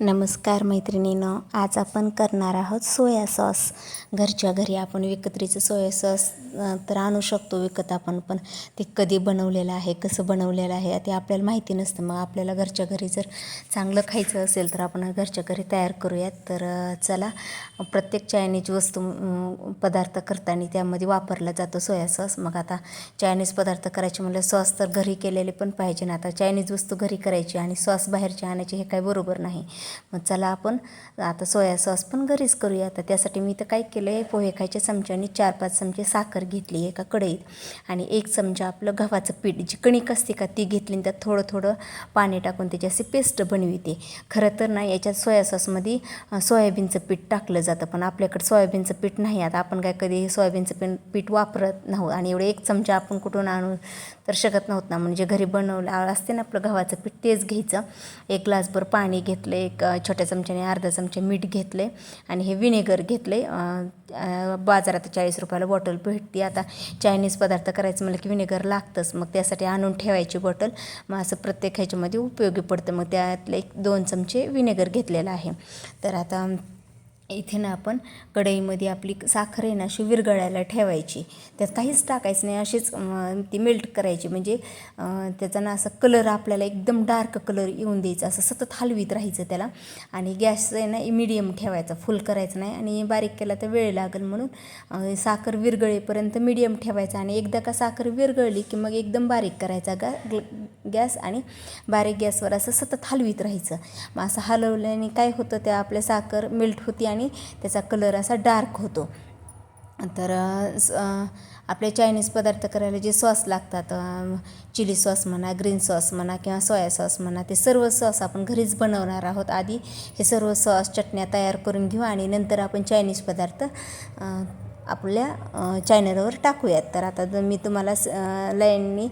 नमस्कार मैत्रिणीनं आज आपण करणार आहोत सोया सॉस. घरच्या घरी आपण विकत्रीचं सोया सॉस तर आणू शकतो विकत आपण पण ते कधी बनवलेलं आहे कसं बनवलेलं आहे ते आपल्याला माहिती नसतं. मग आपल्याला घरच्या घरी जर चांगलं खायचं असेल तर आपण घरच्या घरी तयार करूयात. तर चला प्रत्येक चायनीज वस्तू पदार्थ करताना त्यामध्ये वापरला जातो सोया सॉस. मग आता चायनीज पदार्थ करायचे म्हणलं सॉस तर घरी केलेले पण पाहिजे ना. आता चायनीज वस्तू घरी करायची आणि सॉस बाहेरचे आणायचे हे काय बरोबर नाही. मग चला आपण आता सोया सॉस पण घरीच करूया. आता त्यासाठी मी तर काय केलं आहे पोहे खायच्या चमच्याने चार पाच चमचे साखर घेतली एका कढईत. आणि एक चमचा आपलं गव्हाचं पीठ जी कणिक असते का ती घेतली आणि त्यात थोडं थोडं पाणी टाकून त्याची अशी पेस्ट बनविते. खरं तर ना याच्यात सोया सॉसमध्ये सोयाबीनचं पीठ टाकलं जातं पण आपल्याकडे सोयाबीनचं पीठ नाही. आता आपण काय कधी सोयाबीनचं पीठ पीठ वापरत नव्हतं आणि एवढं एक चमचा आपण कुठून आणू तर शकत नव्हतं ना. म्हणजे घरी बनवलं असते ना आपलं गव्हाचं पीठ तेच घ्यायचं. एक ग्लासभर पाणी घेतलं एक एक छोट्या चमच्याने अर्धा चमचे मीठ घेतले आणि हे विनेगर घेतले. बाजारात चाळीस रुपयाला बॉटल भेटते. आता चायनीज पदार्थ करायचं म्हणलं की विनेगर लागतंच. मग त्यासाठी आणून ठेवायची बॉटल. मग असं प्रत्येक ह्याच्यामध्ये उपयोगी पडतं. मग त्यातले एक दोन चमचे विनेगर घेतलेलं आहे. तर आता इथे ना आपण कढईमध्ये आपली साखर आहे ना अशी विरघळायला ठेवायची. त्यात काहीच टाकायचं नाही अशीच ती मेल्ट करायची. म्हणजे त्याचा ना असा कलर आपल्याला एकदम डार्क कलर येऊन द्यायचा. असं सतत हलवीत राहायचं त्याला. आणि गॅस आहे ना मिडियम ठेवायचा. फुल करायचं नाही. आणि बारीक केला तर वेळ लागेल म्हणून साखर विरघळेपर्यंत मिडियम ठेवायचा. आणि एकदा का साखर विरघळली की मग एकदम बारीक करायचा. गा गॅस आणि बारीक गॅसवर असं सतत हलवीत राहायचं. मग असं हलवल्याने काय होतं त्या आपल्या साखर मेल्ट होती आणि त्याचा कलर असा डार्क होतो. तर स- आपले चायनीज पदार्थ करायला जे सॉस लागतात चिली सॉस म्हणा ग्रीन सॉस म्हणा किंवा सोया सॉस म्हणा ते सर्व सॉस आपण घरीच बनवणार आहोत. आधी हे सर्व सॉस चटण्या तयार करून घेऊ आणि नंतर आपण चायनीज पदार्थ आपल्या चॅनलवर टाकूयात. तर आता जर मी तुम्हाला स- लाईननी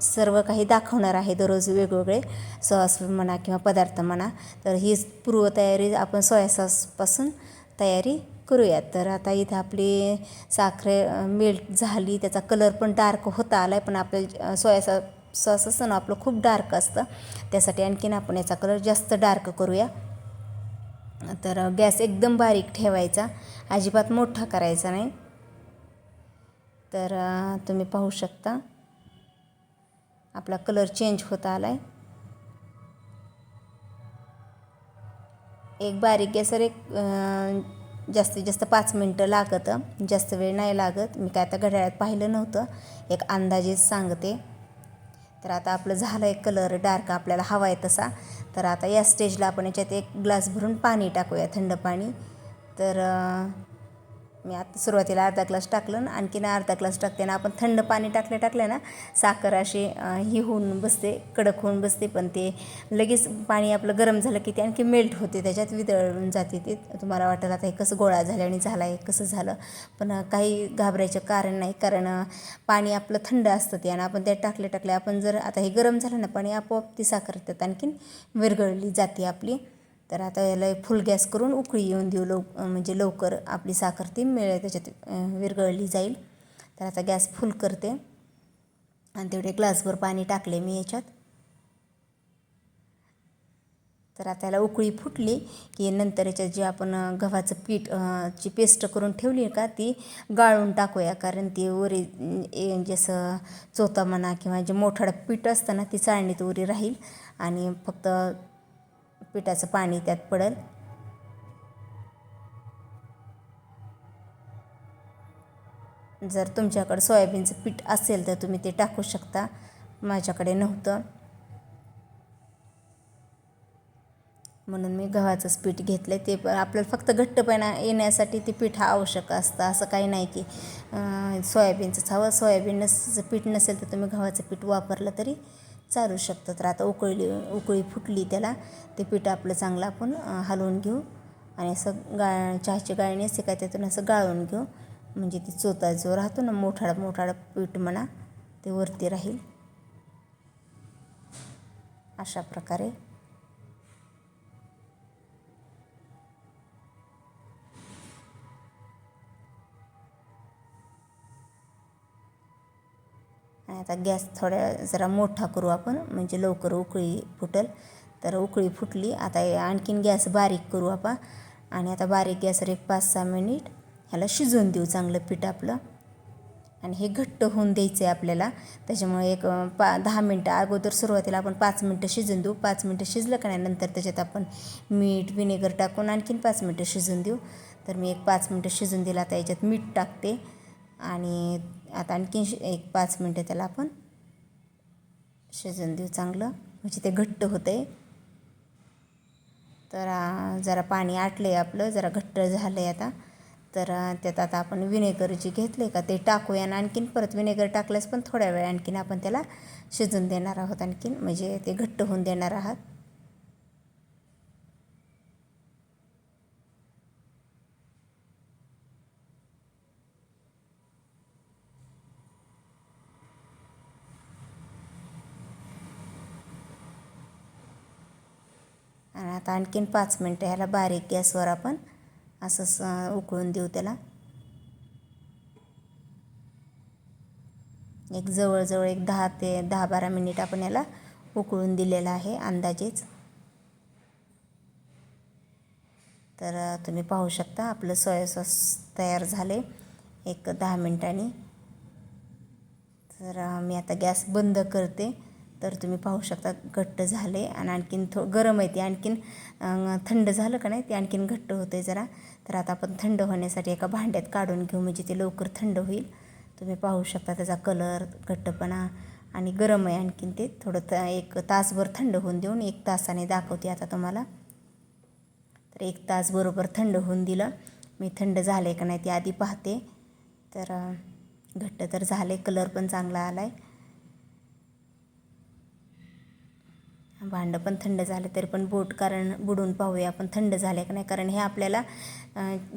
सर्व काही दाखवणार आहे दररोज वेगवेगळे सॉस म्हणा किंवा पदार्थ म्हणा. तर ही पूर्वतयारी आपण सोया सॉसपासून तयारी करूयात. तर आता इथं आपली साखर मेल्ट झाली. त्याचा कलर पण डार्क होता आला आहे पण आपल्या सोया सॉ सॉस असतं ना आपलं खूप डार्क असतं. त्यासाठी आणखीन आपण याचा कलर जास्त डार्क करूया. तर गॅस एकदम बारीक ठेवायचा. अजिबात मोठा करायचा नाही. तर तुम्ही पाहू शकता. आपला कलर चेंज होत आला आहे एक बारीक गॅसवर एक जास्तीत जास्त पाच मिनटं लागतं. जास्त वेळ नाही लागत. मी काय आता घड्याळात पाहिलं नव्हतं. एक अंदाजेच सांगते. तर आता आपलं झालं आहे कलर डार्क आपल्याला हवा आहे तसा. तर आता या स्टेजला आपण याच्यात एक ग्लास भरून पाणी टाकूया थंड पाणी. तर मी आता सुरुवातीला अर्धा ग्लास टाकलं आणखीन अर्धा ग्लास टाकते ना आपण थंड पाणी टाकले टाकले ना साखर अशी ही होऊन बसते कडक होऊन बसते पण ते लगेच पाणी आपलं गरम झालं की ते आणखी मेल्ट होते त्याच्यात वितळून जाते ते. तुम्हाला वाटेल आता हे कसं गोळा झालं आणि झालं आहे कसं झालं पण काही घाबरायचं कारण नाही कारण पाणी आपलं थंड असतं ते आणि आपण त्यात टाकले टाकले आपण जर आता हे गरम झालं ना पाणी आपोआप ती साखर त्यात आणखीन विरघळली जाते आपली. तर आता याला एक फुल गॅस करून उकळी येऊन देऊ लव म्हणजे लवकर आपली साखर ती मिळेल त्याच्यात विरगळली विरघळली जाईल. तर आता गॅस फुल करते. आणि तेवढे ग्लासभर पाणी टाकले मी याच्यात. तर आता याला उकळी फुटली की नंतर याच्यात जे आपण गव्हाचं पीठ ची पेस्ट करून ठेवली का ती गाळून टाकूया. कारण ती उरी जसं म्हणजे चोथा म्हणा किंवा जे मोठाडं पीठ असतं ना ती चाळणीत उरी राहील. आणि फक्त पिठाचं पाणी त्यात पडेल. जर तुमच्याकडं सोयाबीनचं पीठ असेल तर तुम्ही ते टाकू शकता. माझ्याकडे नव्हतं. म्हणून मी गव्हाचंच पीठ घेतलं ते पण आपल्याला फक्त घट्टपणा येण्यासाठी ते पीठ हा आवश्यक असतं. असं काही नाही की सोयाबीनचंच हवं. सोयाबीन नस पीठ नसेल तर तुम्ही गव्हाचं पीठ वापरलं तरी चालू शकतं तर आता उकळली उकळी फुटली त्याला ते पीठ आपलं चांगलं आपण हलवून घेऊ आणि असं गा चहाची गाळणी असते काय त्यातून असं गाळून घेऊ. म्हणजे ती चोता जो राहतो ना मोठाडा मोठाडा पीठ म्हणा ते वरती राहील. अशा प्रकारे आणि आता गॅस थोड्या जरा मोठा करू आपण म्हणजे लवकर उकळी फुटल. तर उकळी फुटली आता आणखीन गॅस बारीक करू आपण. आणि आता बारीक गॅसवर एक पाच सहा मिनिट ह्याला शिजवून देऊ चांगलं पीठ आपलं. आणि हे घट्ट होऊन द्यायचं आहे आपल्याला. त्याच्यामुळे एक पा दहा मिनटं अगोदर सुरुवातीला आपण पाच मिनटं शिजून देऊ. पाच मिनटं शिजलं का नाही नंतर त्याच्यात आपण मीठ विनेगर टाकून आणखीन पाच मिनटं शिजून देऊ. तर मी एक पाच मिनटं शिजून दिलं आता याच्यात मीठ टाकते. आणि आता आणखीन एक पाच मिनटं त्याला आपण शिजून देऊ चांगलं. म्हणजे ते घट्ट होतं आहे तर जरा पाणी आटलं आहे आपलं जरा घट्ट झालं आहे आता. तर त्यात आता आपण विनेगर जे घेतले का ते टाकूया आणि आणखीन परत विनेगर टाकल्यास पण थोड्या वेळ आणखीन आपण त्याला शिजून देणार आहोत आणखीन. म्हणजे ते घट्ट होऊन देणार आहात. आणि आता आणखीन पाच मिनटं ह्याला बारीक गॅसवर आपण असंच उकळून देऊ त्याला. एक जवळजवळ एक दहा ते दहा बारा मिनिट आपण याला उकळून दिलेलं आहे अंदाजेच. तर तुम्ही पाहू शकता आपलं सोया सॉस तयार झाले एक दहा मिनटांनी. तर मी आता गॅस बंद करते. तर तुम्ही पाहू शकता घट्ट झाले आणि आणखीन थो गरम आहे ते. आणखीन थंड झालं का नाही ते आणखीन घट्ट होतं आहे जरा. तर आता आपण थंड होण्यासाठी एका भांड्यात काढून घेऊ म्हणजे ते लवकर थंड होईल. तुम्ही पाहू शकता त्याचा कलर घट्टपणा आणि गरम आहे आणखीन ते. थोडं त एक तासभर थंड होऊन देऊन एक तासाने दाखवते आता तुम्हाला. तर एक तास बरोबर थंड होऊन दिलं. मी थंड झाले का नाही ते आधी पाहते. तर घट्ट तर झाले कलर पण चांगला आला आहे भांडं पण थंड झालं तरी पण बोट कारण बुडून पाहूया आपण थंड झाले का नाही. कारण हे आपल्याला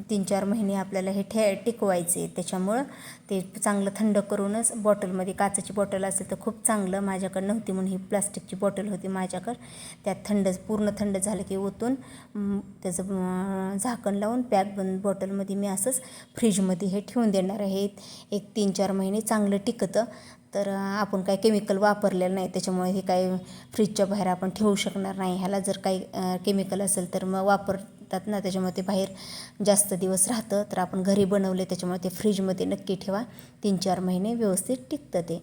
तीन चार महिने आपल्याला हे ठे टिकवायचे त्याच्यामुळं ते चांगलं थंड करूनच बॉटलमध्ये काचेची बॉटल असेल तर खूप चांगलं. माझ्याकडं नव्हती म्हणून ही प्लास्टिकची बॉटल होती माझ्याकडं. त्यात थंड पूर्ण थंड झालं की ओतून त्याचं झाकण लावून पॅक बंद बॉटलमध्ये मी असंच फ्रीजमध्ये हे ठेवून देणार आहे. एक तीन चार महिने चांगलं टिकतं. तर आपण काही केमिकल वापरलेलं नाही. त्याच्यामुळे हे काही फ्रीजच्या बाहेर आपण ठेवू शकणार नाही. ह्याला जर काही केमिकल असेल तर मग वापरतात ना त्याच्यामुळे ते बाहेर जास्त दिवस राहतं. तर आपण घरी बनवले त्याच्यामुळे ते फ्रीजमध्ये नक्की ठेवा. तीन चार महिने व्यवस्थित टिकतं ते.